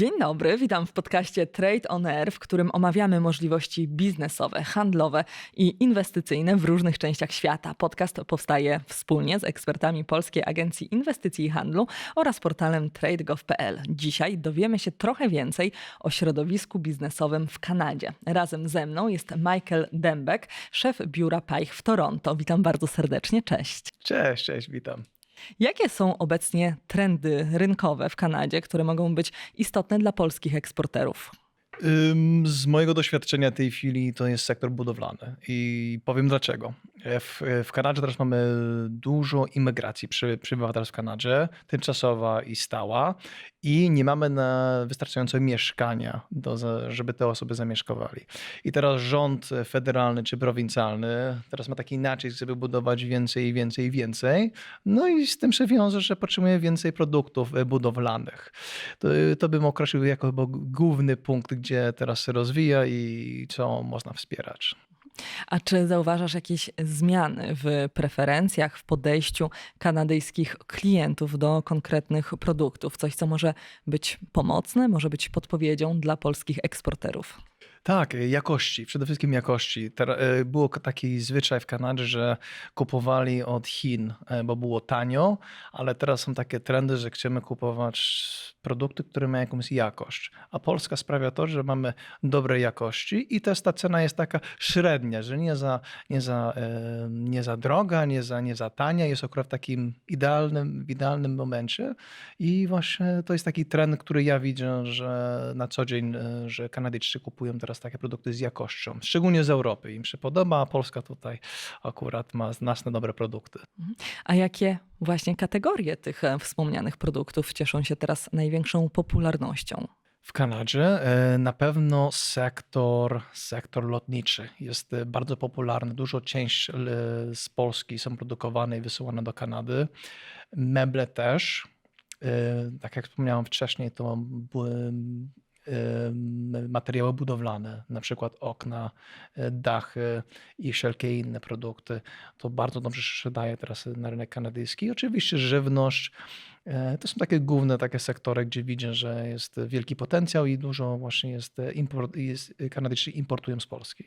Dzień dobry, witam w podcaście Trade on Air, w którym omawiamy możliwości biznesowe, handlowe i inwestycyjne w różnych częściach świata. Podcast powstaje wspólnie z ekspertami Polskiej Agencji Inwestycji i Handlu oraz portalem tradegov.pl. Dzisiaj dowiemy się trochę więcej o środowisku biznesowym w Kanadzie. Razem ze mną jest Michael Dembek, szef biura PAIH w Toronto. Witam bardzo serdecznie, cześć. Cześć, cześć, witam. Jakie są obecnie trendy rynkowe w Kanadzie, które mogą być istotne dla polskich eksporterów? Z mojego doświadczenia tej chwili to jest sektor budowlany i powiem dlaczego. W, w Kanadzie teraz mamy dużo imigracji, przy, przybywa teraz w Kanadzie, tymczasowa i stała i nie mamy na wystarczająco mieszkania, do, żeby te osoby zamieszkowali. I teraz rząd federalny czy prowincjalny teraz ma taki nacisk, żeby budować więcej więcej więcej. No i z tym się wiąże, że potrzebuje więcej produktów budowlanych. To, to bym określił jako główny punkt, gdzie teraz się rozwija i co można wspierać. A czy zauważasz jakieś zmiany w preferencjach, w podejściu kanadyjskich klientów do konkretnych produktów? Coś, co może być pomocne, może być podpowiedzią dla polskich eksporterów? Tak, jakości, przede wszystkim jakości. E, było taki zwyczaj w Kanadzie, że kupowali od Chin, e, bo było tanio, ale teraz są takie trendy, że chcemy kupować produkty, które mają jakąś jakość. A Polska sprawia to, że mamy dobrej jakości i też ta cena jest taka średnia, że nie za, nie za, e, nie za droga, nie za, nie za tania, jest akurat w takim idealnym, w idealnym momencie. I właśnie to jest taki trend, który ja widzę, że na co dzień, że Kanadyjczycy kupują teraz teraz takie produkty z jakością, szczególnie z Europy. Im się podoba, a Polska tutaj akurat ma znaczne dobre produkty. Mhm. A jakie właśnie kategorie tych e, wspomnianych produktów cieszą się teraz największą popularnością? W Kanadzie e, na pewno sektor, sektor lotniczy jest e, bardzo popularny. Dużo części z Polski są produkowane i wysyłane do Kanady. Meble też. Tak jak wspomniałem wcześniej, to materiały budowlane, na przykład okna, e, dachy i wszelkie inne produkty. To bardzo dobrze się sprzedaje teraz na rynek kanadyjski. Oczywiście żywność. E, to są takie główne takie sektory, gdzie widzę, że jest wielki potencjał i dużo właśnie jest, import, jest Kanadyjczycy importują z Polski.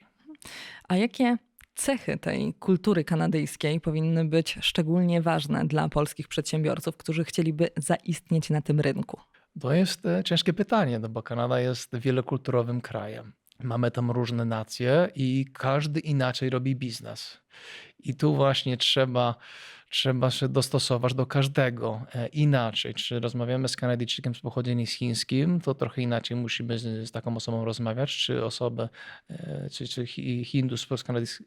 A jakie cechy tej kultury kanadyjskiej powinny być szczególnie ważne dla polskich przedsiębiorców, którzy chcieliby zaistnieć na tym rynku? To jest e, ciężkie pytanie, no bo Kanada jest wielokulturowym krajem. Mamy tam różne nacje i każdy inaczej robi biznes. I tu właśnie trzeba, trzeba się dostosować do każdego e, inaczej. Czy rozmawiamy z Kanadyjczykiem z pochodzeniem chińskim, to trochę inaczej musimy z, z taką osobą rozmawiać, czy osobę, e, czy, czy Hindus z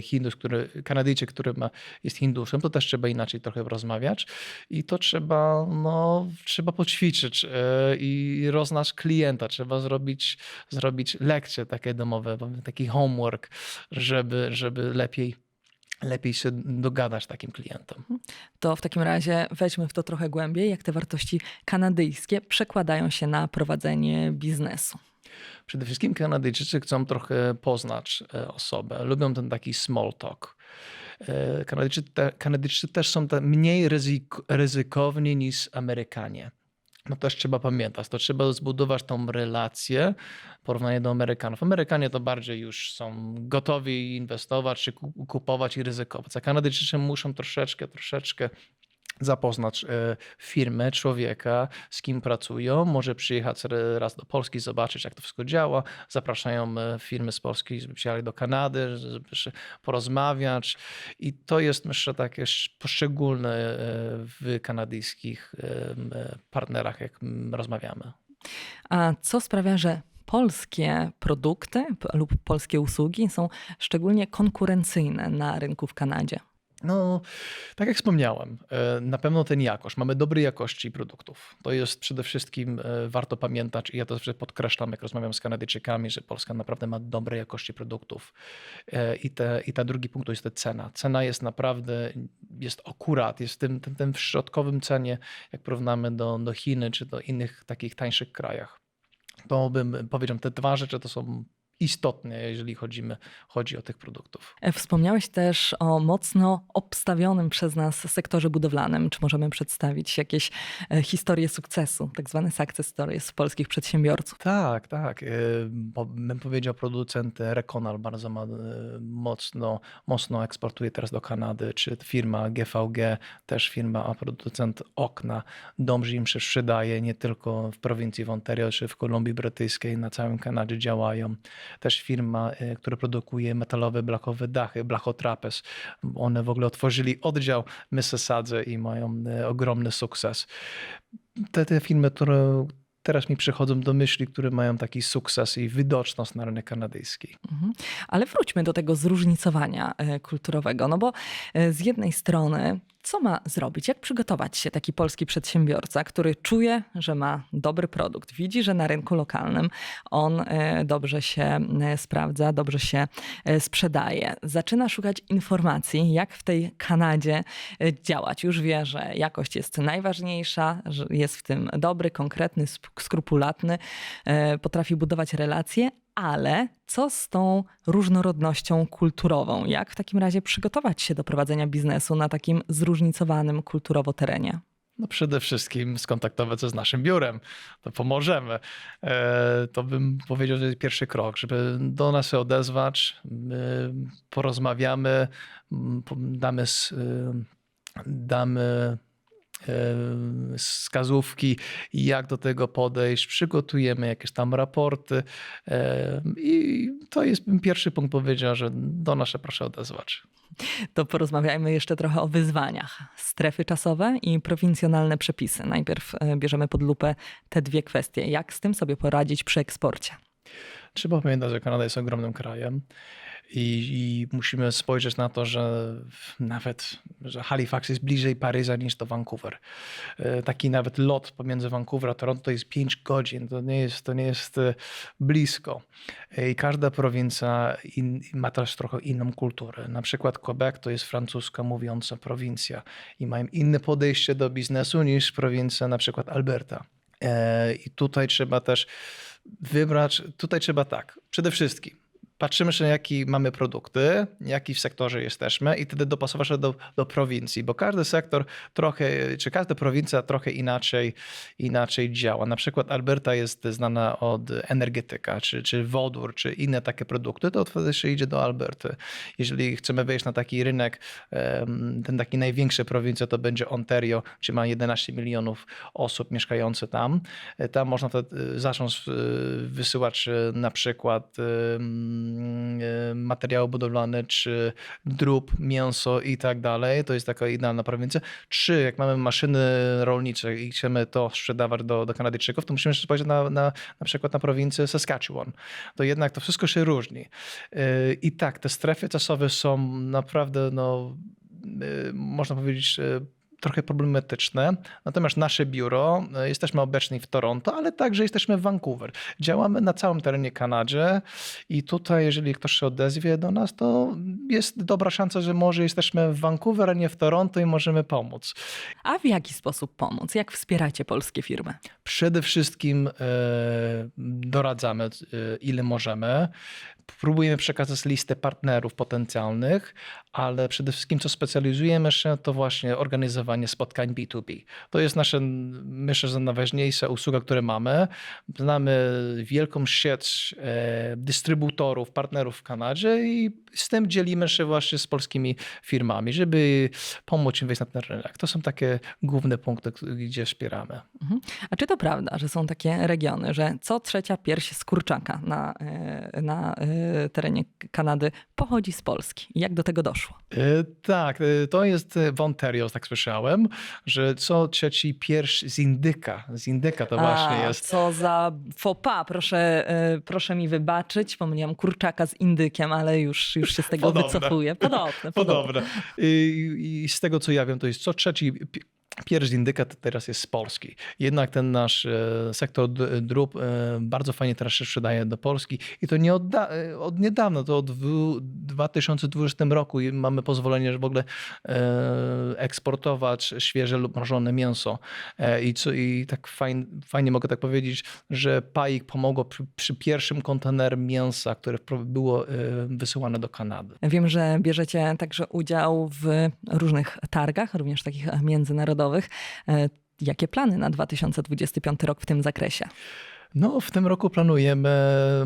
Hindus, który, Kanadyjczyk, który ma, jest Hindusem, to też trzeba inaczej trochę rozmawiać i to trzeba, no, trzeba poćwiczyć e, i roznać klienta, trzeba zrobić, zrobić lekcje takie domowe, taki homework, żeby, żeby lepiej lepiej się dogadać takim klientem. To w takim razie weźmy w to trochę głębiej, jak te wartości kanadyjskie przekładają się na prowadzenie biznesu. Przede wszystkim Kanadyjczycy chcą trochę poznać e, osobę. Lubią ten taki small talk. E, Kanadyjczycy, te, Kanadyjczycy też są mniej ryzyk, ryzykowni niż Amerykanie. No też trzeba pamiętać, to trzeba zbudować tą relację, porównanie do Amerykanów. Amerykanie to bardziej już są gotowi inwestować, czy kupować i ryzykować. A Kanadyjczycy muszą troszeczkę, troszeczkę zapoznać e, firmę, człowieka, z kim pracują. Może przyjechać raz do Polski, zobaczyć, jak to wszystko działa. Zapraszają e, firmy z Polski, żeby przyjechali do Kanady, żeby porozmawiać. I to jest, myślę, takie poszczególne e, w kanadyjskich partnerach, jak rozmawiamy. A co sprawia, że polskie produkty lub polskie usługi są szczególnie konkurencyjne na rynku w Kanadzie? No, tak jak wspomniałem, e, na pewno ten jakość. Mamy dobrej jakości produktów. To jest przede wszystkim e, warto pamiętać i ja to zawsze podkreślam, jak rozmawiam z Kanadyjczykami, że Polska naprawdę ma dobrej jakości produktów. E, I, te, i drugi punkt to jest ta cena. Cena jest naprawdę, jest akurat, jest tym, tym, tym w środkowym cenie, jak porównamy do, do Chiny czy do innych takich tańszych krajach. To bym powiedział, te dwa rzeczy to są jeżeli chodzimy, chodzi o tych produktów. E, Wspomniałeś też o mocno obstawionym przez nas sektorze budowlanym. Czy możemy przedstawić jakieś e, historie sukcesu, tak zwane success stories polskich przedsiębiorców? Tak, tak. E, Bym powiedział, producent Reconal bardzo ma, mocno, mocno eksportuje teraz do Kanady, czy firma GVG, też firma, a producent okna dobrze im się sprzedaje, nie tylko w prowincji w Ontario, czy w Kolumbii Brytyjskiej, na całym Kanadzie działają. Też firma, e, która produkuje metalowe, blakowe dachy, Blachotrapez. One w ogóle otworzyli oddział Mississadze i mają e, ogromny sukces. Te, te firmy, które teraz mi przychodzą do myśli, które mają taki sukces i widoczność na rynek kanadyjski. Mhm. Ale wróćmy do tego zróżnicowania e, kulturowego, no bo z jednej strony, co ma zrobić? Jak przygotować się taki polski przedsiębiorca, który czuje, że ma dobry produkt, widzi, że na rynku lokalnym on e, dobrze się e, sprawdza, dobrze się e, sprzedaje, zaczyna szukać informacji, jak w tej Kanadzie działać. Już wie, że jakość jest najważniejsza, że jest w tym dobry, konkretny, skrupulatny, potrafi budować relacje, ale co z tą różnorodnością kulturową? Jak w takim razie przygotować się do prowadzenia biznesu na takim zróżnicowanym kulturowo terenie? No przede wszystkim skontaktować się z naszym biurem, to pomożemy. E, To bym powiedział, że jest pierwszy krok, żeby do nas się odezwać, my porozmawiamy, damy, y, damy wskazówki, jak do tego podejść, przygotujemy jakieś tam raporty i to jest pierwszy punkt powiedział, że do nas się proszę odezwać. To porozmawiajmy jeszcze trochę o wyzwaniach. Strefy czasowe i prowincjonalne przepisy. Najpierw e, bierzemy pod lupę te dwie kwestie. Jak z tym sobie poradzić przy eksporcie? Trzeba pamiętać, że Kanada jest ogromnym krajem i, i musimy spojrzeć na to, że nawet że Halifax jest bliżej Paryża niż do Vancouver. E, Taki nawet lot pomiędzy Vancouver a Toronto to jest 5 godzin. To nie jest, to nie jest e, blisko. E, I każda prowincja in, ma też trochę inną kulturę. Na przykład Quebec to jest francuska mówiąca prowincja i mają inne podejście do biznesu niż prowincja na przykład Alberta. I tutaj trzeba też wybrać, tutaj trzeba tak, przede wszystkim patrzymy się, jakie mamy produkty, jaki w sektorze jesteśmy i wtedy dopasować się do, do prowincji, bo każdy sektor trochę, czy każda prowincja trochę inaczej, inaczej działa. Na przykład Alberta jest znana od energetyka, czy, czy wodór, czy inne takie produkty, to wtedy się idzie do Alberty. Jeżeli chcemy wejść na taki rynek, ten taki największy prowincja to będzie Ontario, gdzie ma 11 milionów osób mieszkających tam. E, Tam można wtedy zacząć e, wysyłać e, na przykład materiały budowlane, czy drób, mięso i tak dalej. To jest taka idealna prowincja. Trzy, jak mamy maszyny rolnicze i chcemy to sprzedawać do, do Kanadyjczyków, to musimy spojrzeć na, na, na przykład na prowincję Saskatchewan. To jednak to wszystko się różni. E, I tak, te strefy czasowe są naprawdę, no, e, można powiedzieć, e, trochę problematyczne. Natomiast nasze biuro, e, jesteśmy obecni w Toronto, ale także jesteśmy w Vancouver. Działamy na całym terenie Kanadzie i tutaj, jeżeli ktoś się odezwie do nas, to jest dobra szansa, że może jesteśmy w Vancouver, a nie w Toronto i możemy pomóc. A w jaki sposób pomóc? Jak wspieracie polskie firmy? Przede wszystkim e, doradzamy, e, ile możemy. Próbujemy przekazać listę partnerów potencjalnych, ale przede wszystkim, co specjalizujemy się, to właśnie organizowanie spotkań B2B. To jest nasza, myślę, że najważniejsza usługa, którą mamy. Znamy wielką sieć e, dystrybutorów, partnerów w Kanadzie i z tym dzielimy się właśnie z polskimi firmami, żeby pomóc im wejść na ten rynek. To są takie główne punkty, gdzie wspieramy. Mhm. A czy to prawda, że są takie regiony, że co trzecia pierś z kurczaka na, e, na e, terenie Kanady pochodzi z Polski? Jak do tego doszło? E, Tak, e, to jest e, w Ontario, tak słyszałem, że co trzeci pierś z indyka. Z indyka to właśnie A, jest. Co za pas, proszę, proszę mi wybaczyć. Pomyliłam kurczaka z indykiem, ale już, już się z tego Podobne. wycofuję. Podobne, podobne. Podobne. I, I z tego co ja wiem, to jest co trzeci pi- Pierwszy indykat teraz jest z Polski. Jednak ten nasz e, sektor d- drób e, bardzo fajnie teraz się sprzedaje do Polski i to nie od, e, od niedawna, to od dwu- 2020 roku mamy pozwolenie, że w ogóle eksportować świeże lub mrożone mięso. I, co, i tak fajn, fajnie mogę tak powiedzieć, że PAIK pomogło przy, przy pierwszym kontener mięsa, które było wysyłane do Kanady. Wiem, że bierzecie także udział w różnych targach, również takich międzynarodowych. E, Jakie plany na 2025 rok w tym zakresie? No, w tym roku planujemy,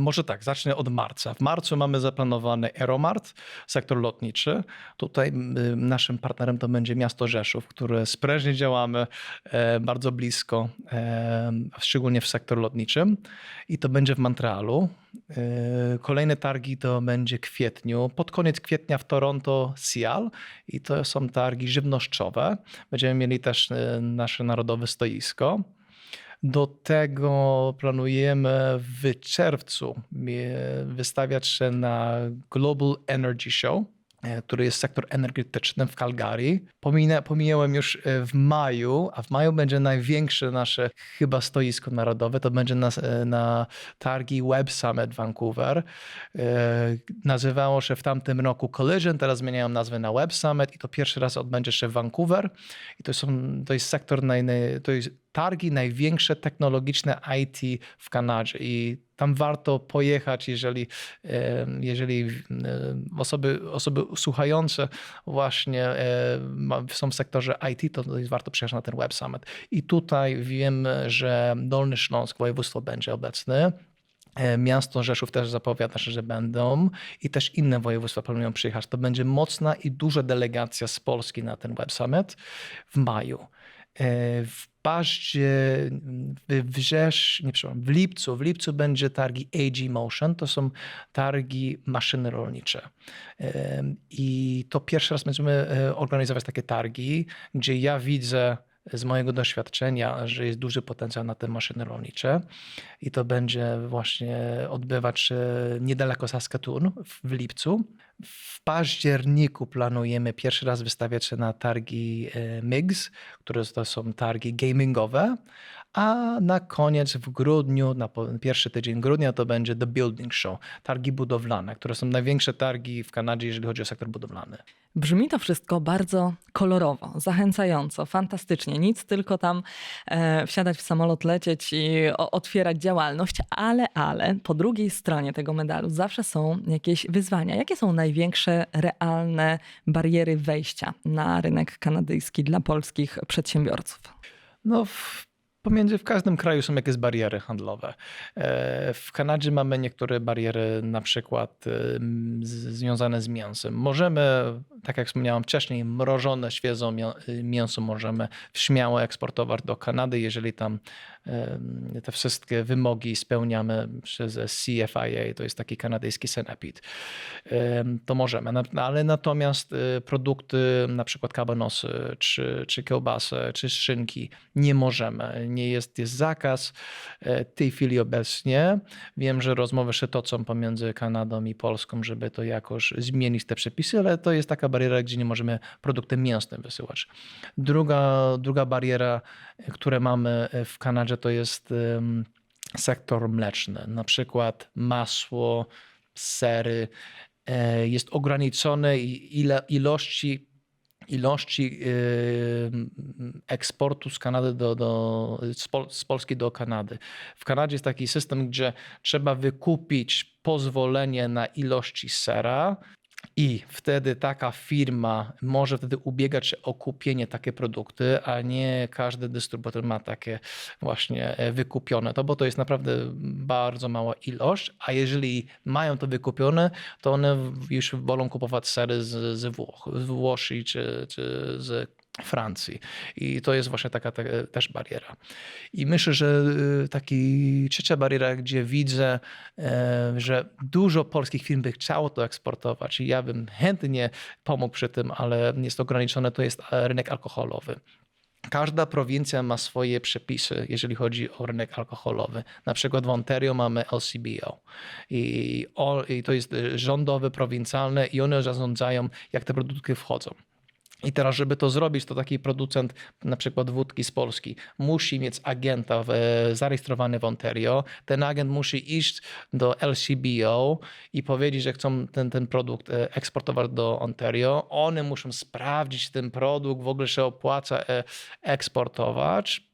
może tak, zacznę od marca. W marcu mamy zaplanowany Aeromart, sektor lotniczy. Tutaj naszym partnerem to będzie miasto Rzeszów, które sprężnie działamy e, bardzo blisko, e, szczególnie w sektor lotniczym. I to będzie w Montrealu. E, Kolejne targi to będzie w kwietniu, pod koniec kwietnia w Toronto, Seattle i to są targi żywnościowe. Będziemy mieli też nasze narodowe stoisko. Do tego planujemy w czerwcu wystawiać się na Global Energy Show, e, który jest sektor energetyczny w Calgary. Pominę, pomijałem już e, w maju, a w maju będzie największe nasze chyba stoisko narodowe. To będzie na, e, na targi Web Summit Vancouver. Nazywało się w tamtym roku Collision, teraz zmieniają nazwę na Web Summit i to pierwszy raz odbędzie się w Vancouver. I to, są, to jest sektor, naj, to jest targi największe technologiczne IT w Kanadzie i tam warto pojechać, jeżeli, jeżeli osoby, osoby słuchające właśnie są w sektorze IT, to warto przyjechać na ten Web Summit. I tutaj wiem, że Dolny Śląsk, województwo będzie obecny. E, Miasto Rzeszów też zapowiada, że będą i też inne województwa planują przyjechać. To będzie mocna i duża delegacja z Polski na ten Web Summit w maju. E, W paździe, w wrzesz, nie przepraszam, w lipcu, w lipcu będzie targi AG Motion, to są targi maszyny rolnicze. I to pierwszy raz będziemy e, organizować takie targi, gdzie ja widzę z mojego doświadczenia, że jest duży potencjał na te maszyny rolnicze i to będzie właśnie odbywać się niedaleko Saskatoon w, lipcu. W październiku planujemy pierwszy raz wystawiać się na targi e, MIGS, które to są targi gamingowe, a na koniec w grudniu, na pierwszy tydzień grudnia to będzie The Building Show, targi budowlane, które są największe targi w Kanadzie, jeżeli chodzi o sektor budowlany. Brzmi to wszystko bardzo kolorowo, zachęcająco, fantastycznie. Nic tylko tam e, wsiadać w samolot, lecieć i o, otwierać działalność, ale, ale po drugiej stronie tego medalu zawsze są jakieś wyzwania. Jakie są największe realne bariery wejścia na rynek kanadyjski dla polskich przedsiębiorców? No, w, pomiędzy w każdym kraju są jakieś bariery handlowe. E, W Kanadzie mamy niektóre bariery, na przykład z- związane z mięsem. Możemy, tak jak wspomniałem wcześniej, mrożone, świeżo mię- mięso możemy śmiało eksportować do Kanady, jeżeli tam te wszystkie wymogi spełniamy przez CFIA, to jest taki kanadyjski senapid. Em, To możemy, Na- ale natomiast e, produkty, na przykład kabanosy, czy, czy czy szynki, nie możemy. Nie jest, jest zakaz e, w tej chwili obecnie. Wiem, że rozmowy się toczą pomiędzy Kanadą i Polską, żeby to jakoś zmienić te przepisy, ale to jest taka bariera, gdzie nie możemy produktem mięsnym wysyłać. Druga, druga bariera, e, które mamy e, w Kanadzie, to jest sektor mleczny, na przykład masło, sery. Jest ograniczone ile, ilości ilości y, eksportu z Kanady do, do z Polski do Kanady. W Kanadzie jest taki system, gdzie trzeba wykupić pozwolenie na ilości sera i wtedy taka firma może wtedy ubiegać się o kupienie takie produkty, a nie każdy dystrybutor ma takie właśnie e, wykupione. To, bo to jest naprawdę bardzo mała ilość, a jeżeli mają to wykupione, to one już wolą kupować sery z, z Włoch, z Włoszy czy, czy z Francji. I to jest właśnie taka te, też bariera. I myślę, że y, taki trzecia bariera, gdzie widzę, e, że dużo polskich firm by chciało to eksportować i ja bym chętnie pomógł przy tym, ale jest ograniczone, to jest e, rynek alkoholowy. Każda prowincja ma swoje przepisy, jeżeli chodzi o rynek alkoholowy. Na przykład w Ontario mamy LCBO i, i to jest y, rządowe, prowincjalne i one zarządzają, jak te produkty wchodzą. I teraz, żeby to zrobić, to taki producent, na przykład wódki z Polski, musi mieć agenta w, zarejestrowany w Ontario. Ten agent musi iść do LCBO i powiedzieć, że chcą ten, ten produkt e, eksportować do Ontario. One muszą sprawdzić ten produkt, w ogóle się opłaca e, eksportować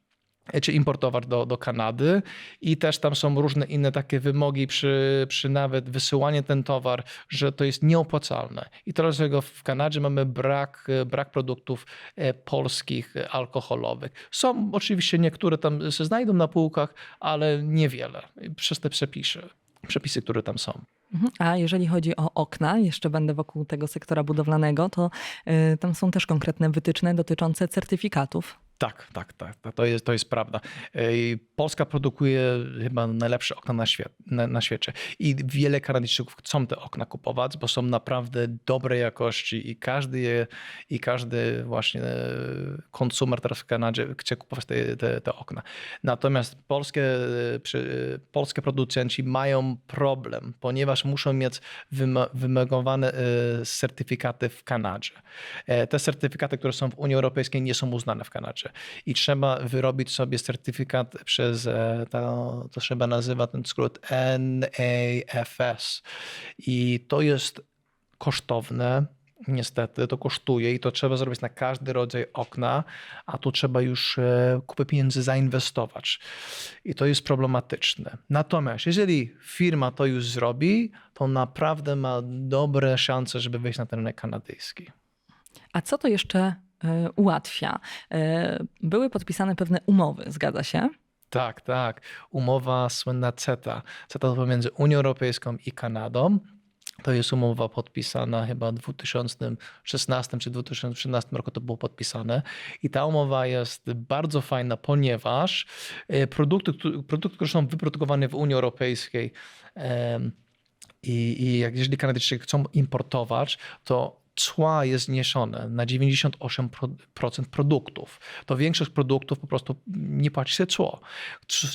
czy importować do, do Kanady i też tam są różne inne takie wymogi przy, przy nawet wysyłaniu ten towar, że to jest nieopłacalne. I teraz w Kanadzie mamy brak, brak produktów e, polskich e, alkoholowych. Są oczywiście niektóre tam się znajdą na półkach, ale niewiele przez te przepisy, przepisy, które tam są. Mhm. A jeżeli chodzi o okna, jeszcze będę wokół tego sektora budowlanego, to y, tam są też konkretne wytyczne dotyczące certyfikatów. Tak, tak, tak, tak, to jest, to jest prawda. Polska produkuje chyba najlepsze okna na, na, na świecie i wiele Kanadyjczyków chcą te okna kupować, bo są naprawdę dobrej jakości i każdy je, i każdy właśnie konsumer teraz w Kanadzie chce kupować te, te, te okna. Natomiast polskie, polskie producenci mają problem, ponieważ muszą mieć wyma- wymagane e, certyfikaty w Kanadzie. E, Te certyfikaty, które są w Unii Europejskiej nie są uznane w Kanadzie i trzeba wyrobić sobie certyfikat przez, e, to, to trzeba nazywa ten skrót NAFS i to jest kosztowne. Niestety to kosztuje i to trzeba zrobić na każdy rodzaj okna, a tu trzeba już e, kupę pieniędzy zainwestować. I to jest problematyczne. Natomiast jeżeli firma to już zrobi, to naprawdę ma dobre szanse, żeby wejść na ten rynek kanadyjski. A co to jeszcze ułatwia? Y, były podpisane pewne umowy, zgadza się? Tak, tak. Umowa słynna CETA. CETA pomiędzy Unią Europejską i Kanadą. To jest umowa podpisana chyba w 2016 czy 2013 roku to było podpisane. I ta umowa jest bardzo fajna, ponieważ e, produkty, produkty które są wyprodukowane w Unii Europejskiej i, i jak jeżeli Kanadyjczycy chcą importować, to cła jest zniesione na 98% produktów. To większość produktów po prostu nie płaci się cło.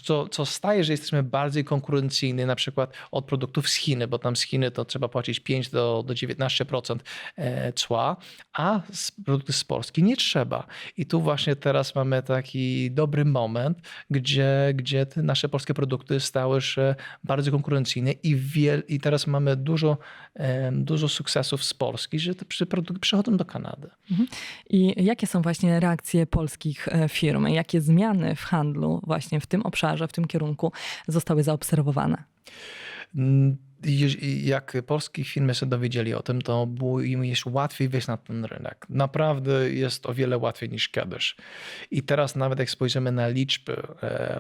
Co, co staje, że jesteśmy bardziej konkurencyjni na przykład od produktów z Chiny, bo tam z Chiny to trzeba płacić 5 do, do 19% e, cła, a z produkty z Polski nie trzeba. I tu właśnie teraz mamy taki dobry moment, gdzie, gdzie te nasze polskie produkty stały się bardzo konkurencyjne i, wiel, i teraz mamy dużo, em, dużo sukcesów z Polski, że te przy- przychodzą do Kanady. I jakie są właśnie reakcje polskich e, firm? Jakie zmiany w handlu właśnie w tym obszarze, w tym kierunku zostały zaobserwowane? Jak polskie firmy się dowiedzieli o tym, to było im jeszcze łatwiej wejść na ten rynek. Naprawdę jest o wiele łatwiej niż kiedyś. I teraz nawet jak spojrzymy na liczby e,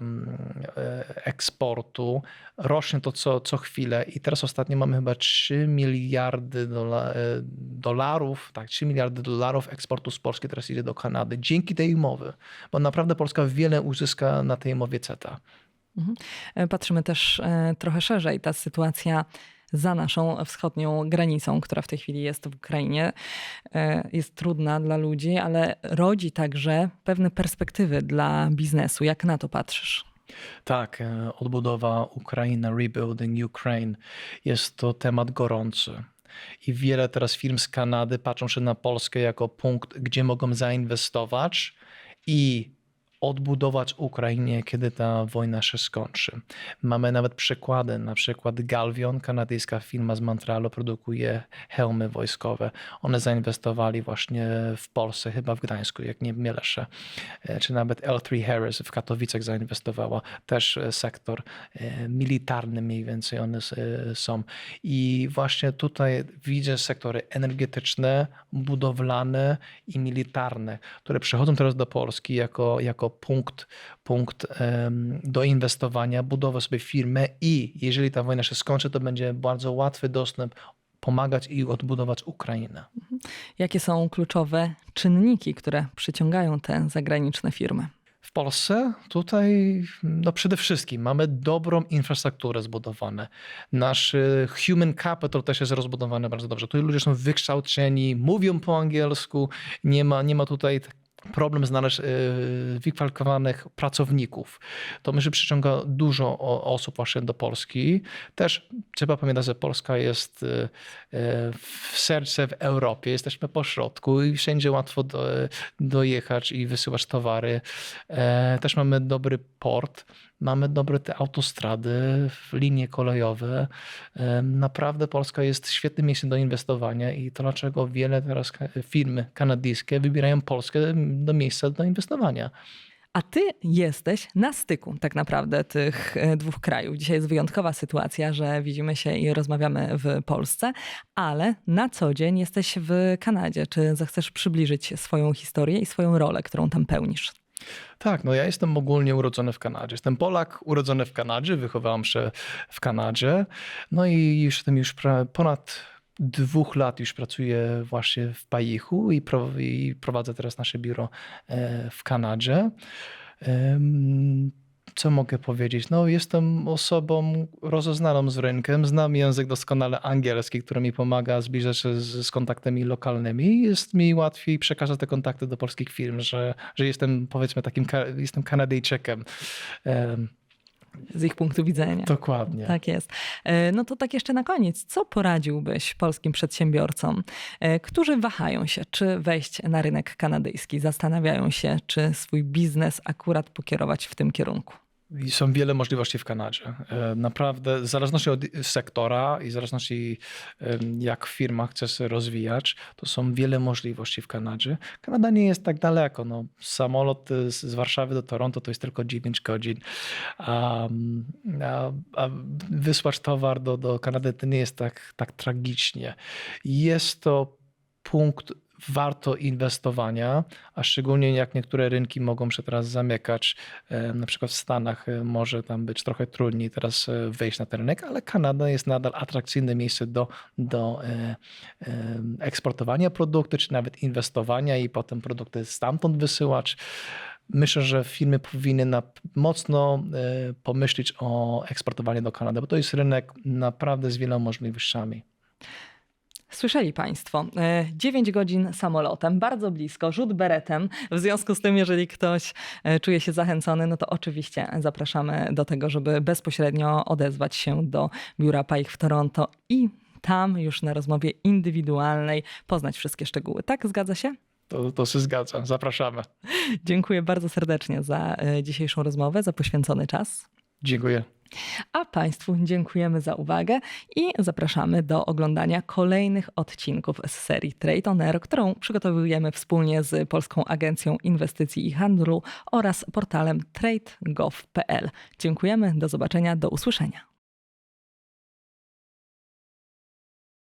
eksportu, rośnie to co, co chwilę i teraz ostatnio mamy chyba 3 miliardy dola, e, dolarów, tak, 3 miliardy dolarów eksportu z Polski teraz idzie do Kanady dzięki tej umowy, bo naprawdę Polska wiele uzyska na tej umowie CETA. E, Patrzymy też e, trochę szerzej. Ta sytuacja za naszą wschodnią granicą, która w tej chwili jest w Ukrainie, e, jest trudna dla ludzi, ale rodzi także pewne perspektywy dla biznesu. Jak na to patrzysz? Tak, odbudowa Ukraina, rebuilding Ukraine jest to temat gorący. I wiele teraz firm z Kanady patrzą się na Polskę jako punkt, gdzie mogą zainwestować i odbudować Ukrainie, kiedy ta wojna się skończy. Mamy nawet przykłady, na przykład Galvion, kanadyjska firma z Montrealu, produkuje hełmy wojskowe. One zainwestowali właśnie w Polsce, chyba w Gdańsku, jak nie mylę się. E, Czy nawet L3 Harris w Katowicach zainwestowała, też e, sektor e, militarny mniej więcej one są. I właśnie tutaj widzę sektory energetyczne, budowlane i militarne, które przychodzą teraz do Polski jako, jako punkt, punkt do inwestowania, budować sobie firmę i jeżeli ta wojna się skończy, to będzie bardzo łatwy dostęp pomagać i odbudować Ukrainę. Jakie są kluczowe czynniki, które przyciągają te zagraniczne firmy? W Polsce tutaj no przede wszystkim mamy dobrą infrastrukturę zbudowane. Nasz e, human capital też jest rozbudowany bardzo dobrze. Tutaj ludzie są wykształceni, mówią po angielsku, nie ma, nie ma tutaj problem znaleźć e, wykwalifikowanych pracowników. To myślę przyciąga dużo osób właśnie do Polski. Też trzeba pamiętać, że Polska jest e, e, w serce w Europie. Jesteśmy po środku i wszędzie łatwo do, dojechać i wysyłać towary. Też mamy dobry port. Mamy dobre te autostrady, linie kolejowe. Naprawdę Polska jest świetnym miejscem do inwestowania i to dlaczego wiele teraz firmy kanadyjskie wybierają Polskę do miejsca do inwestowania. A ty jesteś na styku tak naprawdę tych e, dwóch krajów. Dzisiaj jest wyjątkowa sytuacja, że widzimy się i rozmawiamy w Polsce, ale na co dzień jesteś w Kanadzie. Czy zechcesz przybliżyć swoją historię i swoją rolę, którą tam pełnisz? Tak, no ja jestem ogólnie urodzony w Kanadzie. Jestem Polak, urodzony w Kanadzie, wychowałem się w Kanadzie. No i jestem już ponad dwóch lat już pracuję właśnie w Pajichu i prowadzę teraz nasze biuro e, w Kanadzie. Co mogę powiedzieć? No, jestem osobą rozeznaną z rynkiem, znam język doskonale angielski, który mi pomaga zbliżać się z, z kontaktami lokalnymi. Jest mi łatwiej przekazać te kontakty do polskich firm, że, że jestem powiedzmy takim, jestem Kanadyjczykiem. Em, Z ich punktu widzenia. Dokładnie. Tak jest. E, No to tak jeszcze na koniec. Co poradziłbyś polskim przedsiębiorcom, e, którzy wahają się, czy wejść na rynek kanadyjski, zastanawiają się, czy swój biznes akurat pokierować w tym kierunku? Są wiele możliwości w Kanadzie. E, Naprawdę, w zależności od sektora i w zależności jak firma chce się rozwijać, to są wiele możliwości w Kanadzie. Kanada nie jest tak daleko. No, samolot z Warszawy do Toronto to jest tylko 9 godzin. A, a, a wysłać towar do, do Kanady to nie jest tak, tak tragicznie. Jest to punkt warto inwestowania, a szczególnie jak niektóre rynki mogą się teraz zamykać. E, Na przykład w Stanach e, może tam być trochę trudniej teraz e, wejść na ten rynek, ale Kanada jest nadal atrakcyjne miejsce do, do eksportowania produktu, czy nawet inwestowania i potem produkty stamtąd wysyłać. Myślę, że firmy powinny na, mocno e, pomyśleć o eksportowaniu do Kanady, bo to jest rynek naprawdę z wieloma możliwościami. Słyszeli Państwo, 9 godzin samolotem, bardzo blisko, rzut beretem. W związku z tym, jeżeli ktoś e, czuje się zachęcony, no to oczywiście zapraszamy do tego, żeby bezpośrednio odezwać się do biura PAIH w Toronto i tam już na rozmowie indywidualnej poznać wszystkie szczegóły. Tak, zgadza się? To, to się zgadza. Zapraszamy. Dziękuję bardzo serdecznie za e, dzisiejszą rozmowę, za poświęcony czas. Dziękuję. A Państwu dziękujemy za uwagę i zapraszamy do oglądania kolejnych odcinków z serii Trade on Air, którą przygotowujemy wspólnie z Polską Agencją Inwestycji i Handlu oraz portalem trade.gov.pl. Dziękujemy, do zobaczenia, do usłyszenia.